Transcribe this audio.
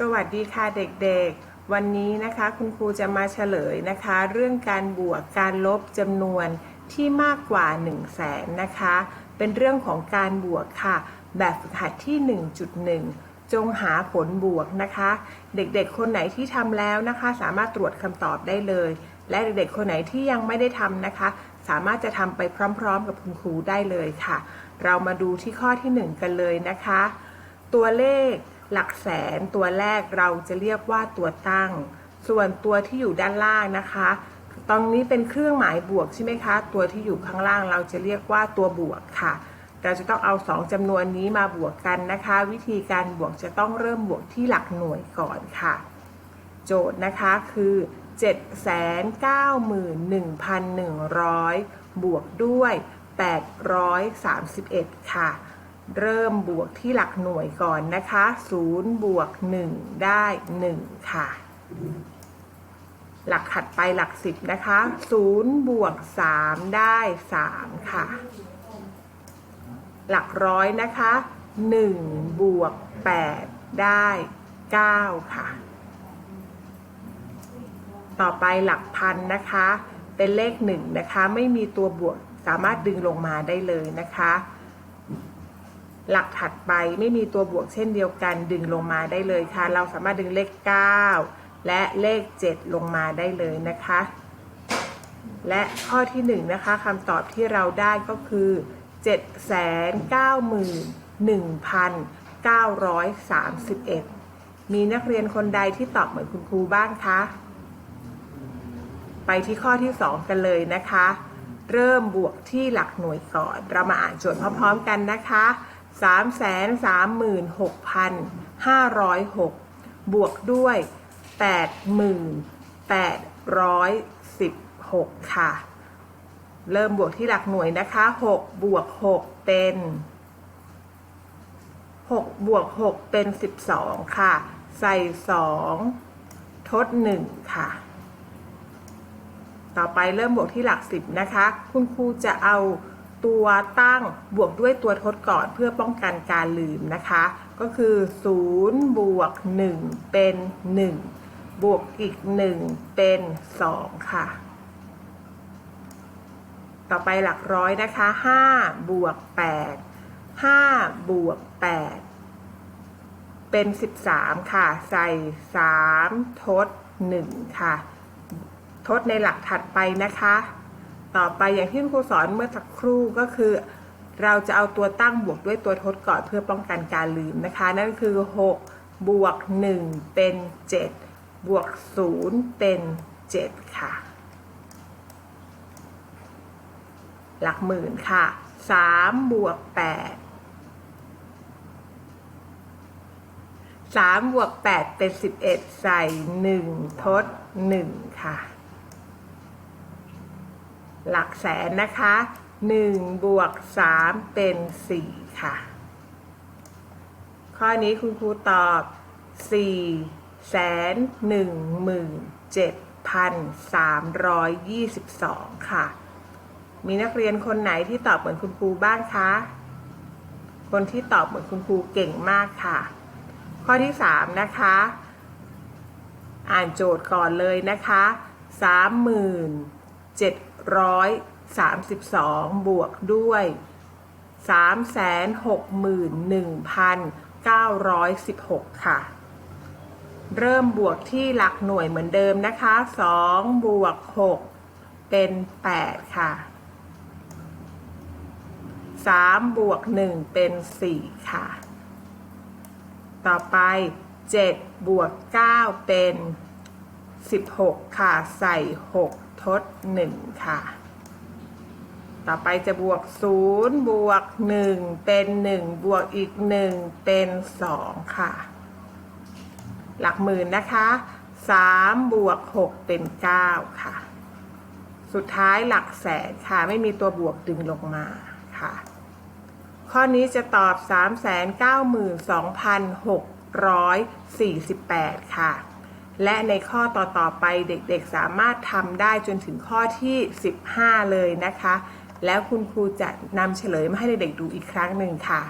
สวัสดีค่ะเด็กๆ วันนี้นะคะคุณครูจะมาเฉลยนะคะ เรื่องการบวกการลบจำนวนที่มากกว่า 1 0 0 0 0แสนนะคะ เป็นเรื่องของการบวกค่ะ แบบฝึกหัดที่ 1.1 จงหาผลบวกนะคะ เด็กๆ คนไหนที่ทำแล้วนะคะ สามารถตรวจคำตอบได้เลย และเด็กๆ คนไหนที่ยังไม่ได้ทำนะคะ สามารถจะทำไปพร้อมๆ กับคุณครูได้เลยค่ะ เรามาดูที่ข้อที่ 1 กันเลยนะคะ ตัวเลข หลักแสนตัวแรกเราจะเรียกว่าตัวตั้ง ส่วนตัวที่อยู่ด้านล่างนะคะตรงนี้เป็นเครื่องหมายบวกใช่ไหมคะ ตัวที่อยู่ข้างล่างเราจะเรียกว่าตัวบวกค่ะ เราจะต้องเอา 2จำนวนนี้มาบวกกันนะคะ วิธีการบวกจะต้องเริ่มบวกที่หลักหน่วยก่อนค่ะ โจทย์นะคะคือ 791,100 บวกด้วย 831 ค่ะ เริ่มบวกที่หลักหน่วยก่อนนะคะ0บวก1 ได้ 1 ค่ะ หลักถัดไปหลัก 10 นะคะ0บวก3 ได้ 3 ค่ะ หลักร้อยนะคะ1บวก8 ได้ 9 ค่ะ ต่อไปหลักพันนะคะ เป็นเลข 1 นะคะ ไม่มีตัวบวกสามารถดึงลงมาได้เลยนะคะ หลักถัดไปไม่มีตัวบวกเช่นเดียวกันดึงลงมาได้เลยค่ะ เราสามารถดึงเลข 9 และเลข 7 ลงมาได้เลยนะคะ และข้อที่1นะคะคำตอบที่เราได้ก็คือ 791,931 มีนักเรียนคนใดที่ตอบเหมือนคุณครูบ้างคะ ไปที่ข้อที่ 2 กันเลยนะคะ เริ่มบวกที่หลักหน่วยก่อน เรามาอ่านโจทย์พร้อมๆกันนะคะ 336,506 บวกด้วย 8816 ค่ะ เริ่มบวกที่หลักหน่วยนะคะ 6 บวก 6 เป็น 6 บวก 6 เป็น 12 ค่ะ ใส่ 2 ทด 1 ค่ะ ต่อไปเริ่มบวกที่หลัก 10 นะคะ คุณครูจะเอา ตัวตั้งบวกด้วยตัวทดก่อนเพื่อป้องกันการลืมนะคะ ก็คือ 0 บวก 1 เป็น 1 บวกอีก 1 เป็น 2 ค่ะ ต่อไปหลักร้อยนะคะ 5 บวก 8 5 บวก 8 เป็น 13 ค่ะ ใส่ 3 ทด 1 ค่ะ ทดในหลักถัดไปนะคะ ต่อไปอย่างที่ครูสอนเมื่อสักครู่ก็คือ เราจะเอาตัวตั้งบวกด้วยตัวทดก่อนเพื่อป้องกันการลืมนะคะ นั่นคือ 6 บวก 1 เป็น 7 บวก 0 เป็น 7 ค่ะ หลักหมื่นค่ะ 3 บวก 8 3 บวก 8 เป็น 11 ใส่ 1 ทด 1 ค่ะ หลักแสนนะคะ1บวก3เป็น 4 ค่ะ ข้อนี้คุณครูตอบ 4 แสน1หมื่น7พัน322 ค่ะ มีนักเรียนคนไหนที่ตอบเหมือนคุณครูบ้างคะ คนที่ตอบเหมือนคุณครูเก่งมากค่ะ ข้อที่ 3 นะคะ อ่านโจทย์ก่อนเลยนะคะ 3732บวกด้วย361,916ค่ะ เริ่มบวกที่หลักหน่วยเหมือนเดิมนะคะ2บวก6เป็น8ค่ะ3บวก1เป็น4ค่ะ ต่อไป7บวก9เป็น 16 ค่ะ ใส่ 6 ทด 1 ค่ะ ต่อไปจะบวก 0 บวก 1 เป็น 1 บวกอีก 1 เป็น 2 ค่ะ หลักหมื่นนะคะ 3 บวก 6 เป็น 9 ค่ะ สุดท้ายหลักแสนค่ะ ไม่มีตัวบวกดึงลงมาค่ะ ข้อนี้จะตอบ 392,648 ค่ะ และในข้อต่อๆไปเด็กๆสามารถทำได้จนถึงข้อที่ 15 เลยนะคะ แล้วคุณครูจะนำเฉลยมาให้เด็กๆดูอีกครั้งหนึ่งค่ะ